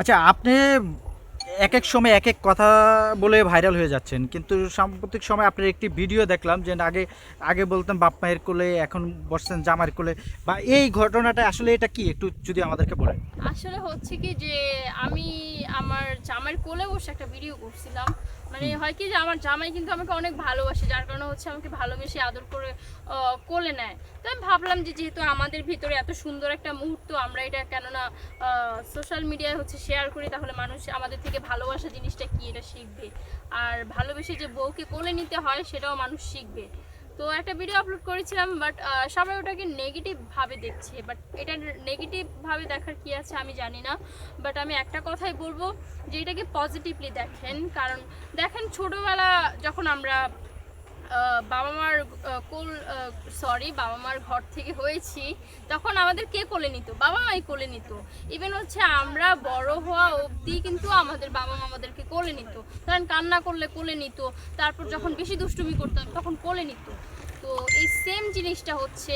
আচ্ছা আপনি এক এক সময় এক এক কথা বলে ভাইরাল হয়ে যাচ্ছেন, কিন্তু সাম্প্রতিক সময় আপনার একটি ভিডিও দেখলাম যে আগে আগে বলতেন বাপ মায়ের কোলে, এখন বসছেন জামার কোলে, বা এই ঘটনাটা আসলে এটা কি? একটু যদি আমাদেরকে বলেন। আসলে হচ্ছে কি যে আমি আমার জামার কোলে বসে একটা ভিডিও করছিলাম। মানে হয় কি যে আমার জামাই কিন্তু আমাকে অনেক ভালোবাসে যার কারণে হচ্ছে আমাকে ভালোবেসে আদর করে কোলে নেয়। তো আমি ভাবলাম যে যেহেতু আমাদের ভিতরে এত সুন্দর একটা মুহূর্ত আমরা এটা কেননা সোশ্যাল মিডিয়ায় হচ্ছে শেয়ার করি তাহলে মানুষ আমাদের থেকে ভালোবাসা জিনিসটা কি এটা শিখবে? আর ভালোবেসে যে বউকে কোলে নিতে হয় সেটাও মানুষ শিখবে। তো একটা ভিডিও আপলোড করেছিলাম বাট সবাই ওটাকে নেগেটিভভাবে দেখছে বাট এটা নেগেটিভভাবে দেখার কি আছে আমি জানি না বাট আমি একটা কথাই বলব, যে এটাকে পজিটিভলি দেখেন, কারণ দেখেন ছোটোবেলা যখন আমরা বাবা মার কোল সরি বাবা মার ঘর থেকে হয়েছি। তখন আমাদের কে কোলে নিত? বাবা মাই কোলে নিত। ইভেন হচ্ছে আমরা বড় হওয়া অবধি কিন্তু আমাদের বাবা মা আমাদেরকে কোলে নিত। ধরেন কান্না করলে কোলে নিত, তারপর যখন বেশি দুষ্টুমি করতাম তখন কোলে নিত। তো এই সেম জিনিসটা হচ্ছে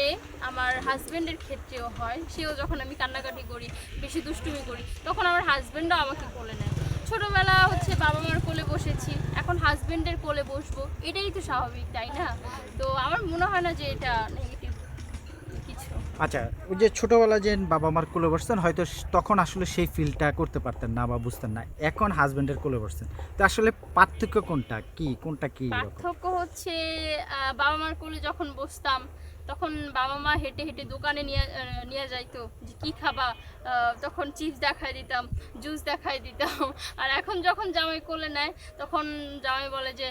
আমার হাজব্যান্ডের ক্ষেত্রেও হয়। সেও যখন আমি কান্নাকাটি করি, বেশি দুষ্টুমি করি, তখন আমার হাজব্যান্ডও আমাকে কোলে নেয়। ছোটবেলা হচ্ছে বাবা মার কোলে বসেছি এখন হাজবেন্ডের কোলে বসবো এটাই তো স্বাভাবিক তাই না? তো আমার মনে হয় না যে এটা নেগেটিভ কিছু। আচ্ছা ওই যে ছোটোবেলা যে বাবা মার কোলে বসতেন হয়তো তখন আসলে সেই ফিলটা করতে পারতেন না বা বুঝতেন না এখন হাজবেন্ডের কোলে বসতেন। তো আসলে পার্থক্য কোনটা? কি? কোনটা কি পার্থক্য হচ্ছে বাবা মার কোলে যখন বসতাম তখন বাবা মা হেঁটে হেঁটে দোকানে নিয়ে নিয়ে যাইতো যে কী খাবা? তখন চিপস দেখাই দিতাম জুস দেখাই দিতাম। আর এখন যখন জামাই কোলে নেয় তখন জামাই বলে যে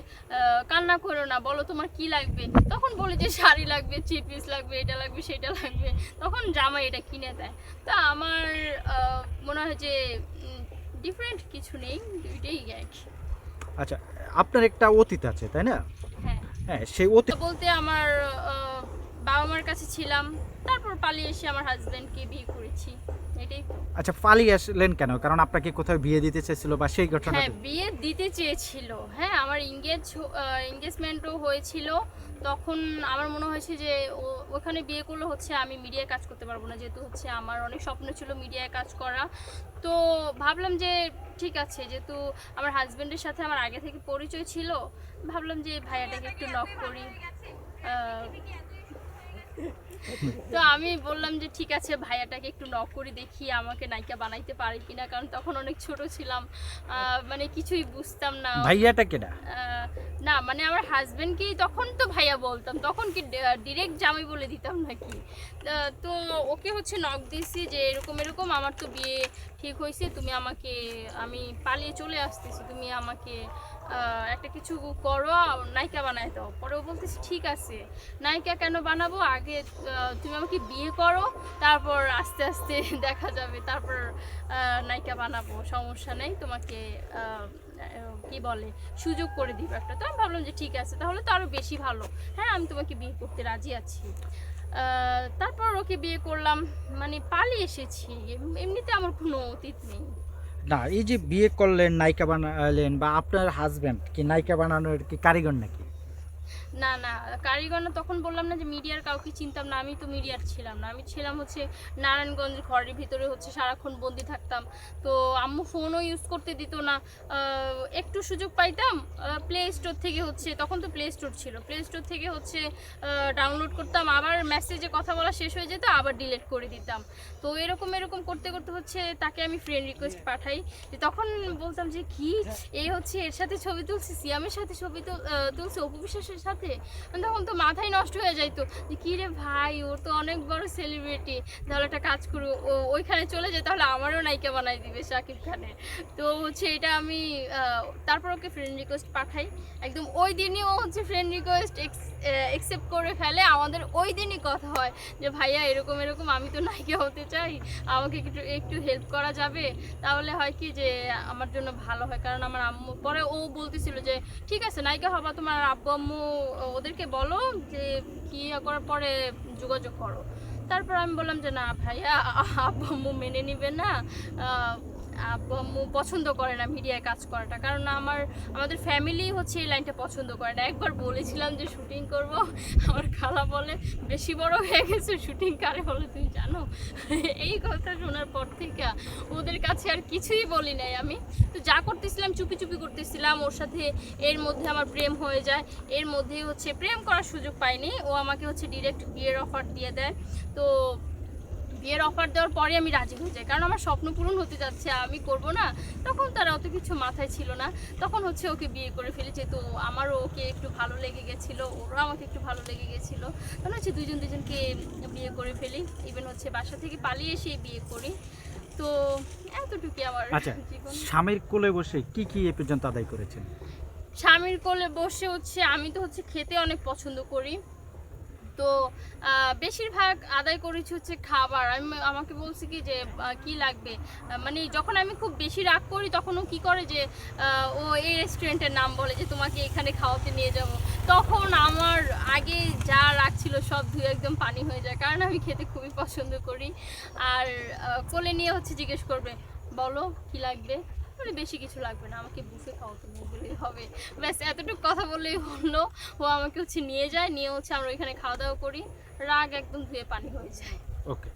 কান্না করো না বলো তোমার কি লাগবে? তখন বলে যে শাড়ি লাগবে চিপিস লাগবে এটা লাগবে সেটা লাগবে। তখন জামাই এটা কিনে দেয়। তো আমার মনে হয় যে ডিফারেন্ট কিছু নেই দুইটাই একই। আচ্ছা আপনার একটা অতীত আছে তাই না? হ্যাঁ। হ্যাঁ সেই অতীত বলতে আমার বাবা মার কাছে ছিলাম তারপর পালিয়ে এসে আমার হাজবেন্ডকে বিয়ে করেছি। এটাই আচ্ছা পালিয়ে আসলেন কেন? কারণ আপনাকে কোথাও বিয়ে দিতে চেয়েছিল বা সেই ঘটনা হ্যাঁ বিয়ে দিতে চেয়েছিল। হ্যাঁ আমার ইংগেজ এঙ্গেজমেন্টও হয়েছিল। তখন আমার মনে হয়েছে যে ওখানে বিয়ে করলে হচ্ছে আমি মিডিয়ায় কাজ করতে পারব না। যেহেতু হচ্ছে আমার অনেক স্বপ্ন ছিল মিডিয়ায় কাজ করা। তো ভাবলাম যে ঠিক আছে যেহেতু আমার হাজবেন্ডের সাথে আমার আগে থেকে পরিচয় ছিল ভাবলাম যে ভাইয়াটাকে একটু নক করি। তো আমি বললাম যে ঠিক আছে ভাইয়াটাকে একটু নক করে দেখি আমাকে নায়িকা বানাইতে পারে কিনা। কারণ তখন অনেক ছোট ছিলাম। মানে কিছুই বুঝতাম না। ভাইয়াটা কেডা? না মানে আমার হাজবেন্ডকেই তখন তো ভাইয়া বলতাম। তখন কি ডিরেক্ট জামাই বলে দিতাম নাকি? তো ওকে হচ্ছে নক দিয়েছি যে এরকম এরকম আমার তো বিয়ে ঠিক হয়েছে। তুমি আমাকে আমি পালিয়ে চলে আসতেছি। তুমি আমাকে একটা কিছু করো, নায়িকা বানায় দাও। পরে ও বলতেছে, ঠিক আছে। নায়িকা কেন বানাবো? আগে তুমি আমাকে বিয়ে করো, তারপর আস্তে আস্তে দেখা যাবে। তারপর নায়িকা বানাবো, সমস্যা নেই। তোমাকে কি বলে, সুযোগ করে দিব একটা। তো আমি ভাবলাম যে, ঠিক আছে, তাহলে তো আরও বেশি ভালো। হ্যাঁ আমি তোমাকে বিয়ে করতে রাজি আছি। তারপর ওকে বিয়ে করলাম। মানে পালিয়ে এসেছি। এমনিতে আমার কোনো অতীত নেই। না, এই যে বিয়ে করলেন, নায়িকা বানালেন বা আপনার হাজব্যান্ড কি নায়িকা বানানোর কি কারিগর নাকি? না না কারিগর না তখন বললাম না যে মিডিয়ার কাউকে চিনতাম না আমি তো মিডিয়ার ছিলাম না। আমি ছিলাম হচ্ছে নারায়ণগঞ্জ ঘরের ভিতরে হচ্ছে সারাক্ষণ বন্দি থাকতাম। তো আম্মু ফোনও ইউজ করতে দিত না। একটু সুযোগ পাইতাম প্লে স্টোর থেকে হচ্ছে তখন তো প্লে স্টোর ছিল। প্লে স্টোর থেকে হচ্ছে ডাউনলোড করতাম আবার মেসেজে কথা বলা শেষ হয়ে যেত আবার ডিলিট করে দিতাম। তো এরকম এরকম করতে করতে হচ্ছে তাকে আমি ফ্রেন্ড রিকোয়েস্ট পাঠাই। যে তখন বলতাম যে কি? এই হচ্ছে এর সাথে ছবি তুলছি সিয়ামের সাথে ছবি তুলছে অপু বিশ্বাসের সাথে মানে তখন তো মাথায় নষ্ট হয়ে যাইতো যে কি রে ভাই, ওর তো অনেক বড় সেলিব্রিটি তাহলে একটা কাজ করু, ও ওইখানে চলে যায়, তাহলে আমারও নায়িকা বানাই দিবে শাকিব খানের। তো হচ্ছে এটা আমি তারপর ওকে ফ্রেন্ড রিকোয়েস্ট পাঠাই। একদম ওই দিনই ও হচ্ছে ফ্রেন্ড রিকোয়েস্ট অ্যাকসেপ্ট করে ফেলে। আমাদের ওই দিনই কথা হয় যে, ভাইয়া, এরকম এরকম, আমি তো নায়িকা হতে চাই। আমাকে একটু একটু হেল্প করা যাবে? তাহলে হয় কি যে, আমার জন্য ভালো হয়। কারণ আমার আম্মু, পরে ও বলতেছিল যে, ঠিক আছে, নায়িকা হবা তোমার আব্বু আম্মু ওদেরকে বলো যে কি করার পরে যোগাযোগ করো। তারপর আমি বললাম যে, না ভাইয়া আব্বু মেনে নিবে না। আব্বু পছন্দ করে না মিডিয়ায় কাজ করাটা। কারণ আমার, আমাদের ফ্যামিলি হচ্ছে এই লাইনটা পছন্দ করে না। একবার বলেছিলাম যে শুটিং করব, আমার খালা বলে, বেশি বড় হয়ে গেছে শুটিং কারে বলে তুমি জানো? এই কথা শোনার পর থেকে ওদের কাছে আর কিছুই বলি নাই আমি। তো যা করতেছিলাম, চুপি চুপি করতেছিলাম, ওর সাথে এর মধ্যে আমার প্রেম হয়ে যায়। এর মধ্যে হচ্ছে প্রেম করার সুযোগ পাইনি। ও আমাকে হচ্ছে ডিরেক্ট বিয়ের অফার দিয়ে দেয়। তো বিয়ের অফার দেওয়ার পরে আমি রাজি হয়ে যাই। কারণ আমার স্বপ্ন পূরণ হতে যাচ্ছে আমি করব না। তখন তার অত কিছু মাথায় ছিল না। তখন হচ্ছে ওকে বিয়ে করে ফেলেছে। তো আমারও ওকে একটু ভালো লেগে গেছিল ওরও আমাকে একটু ভালো লেগে গেছিল। তখন হচ্ছে দুজন দুজনকে বিয়ে করে ফেলি। ইভেন হচ্ছে বাসা থেকে পালিয়ে এসে বিয়ে করি। তো এতটুকুই আমার আচ্ছা স্বামীর কোলে বসে কি কি এ পর্যন্ত আদায় করেছেন? স্বামীর কোলে বসে হচ্ছে আমি তো হচ্ছে খেতে অনেক পছন্দ করি। তো বেশিরভাগ আদায় করেছি হচ্ছে খাবার। আমি আমাকে বলছি কি যে কি লাগবে? মানে যখন আমি খুব বেশি রাগ করি তখন ও কি করে যে ও এই রেস্টুরেন্টের নাম বলে যে, তোমাকে এখানে খাওয়াতে নিয়ে যাব। তখন আমার আগে যা রাগ ছিল সব ধুয়ে একদম পানি হয়ে যায়। কারণ আমি খেতে খুবই পছন্দ করি। আর কোলে নিয়ে হচ্ছে জিজ্ঞেস করবে, বলো, কি লাগবে? মানে বেশি কিছু লাগবে না, আমাকে বুফে খাওয়াতে গেলেই হবে। ব্যাস, এতটুকু কথা বললেই হলো। ও আমাকে হচ্ছে নিয়ে যায়, নিয়ে হচ্ছে আমরা ওইখানে খাওয়া দাওয়া করি। রাগ একদম ধুয়ে পানি হয়ে যায়। ওকে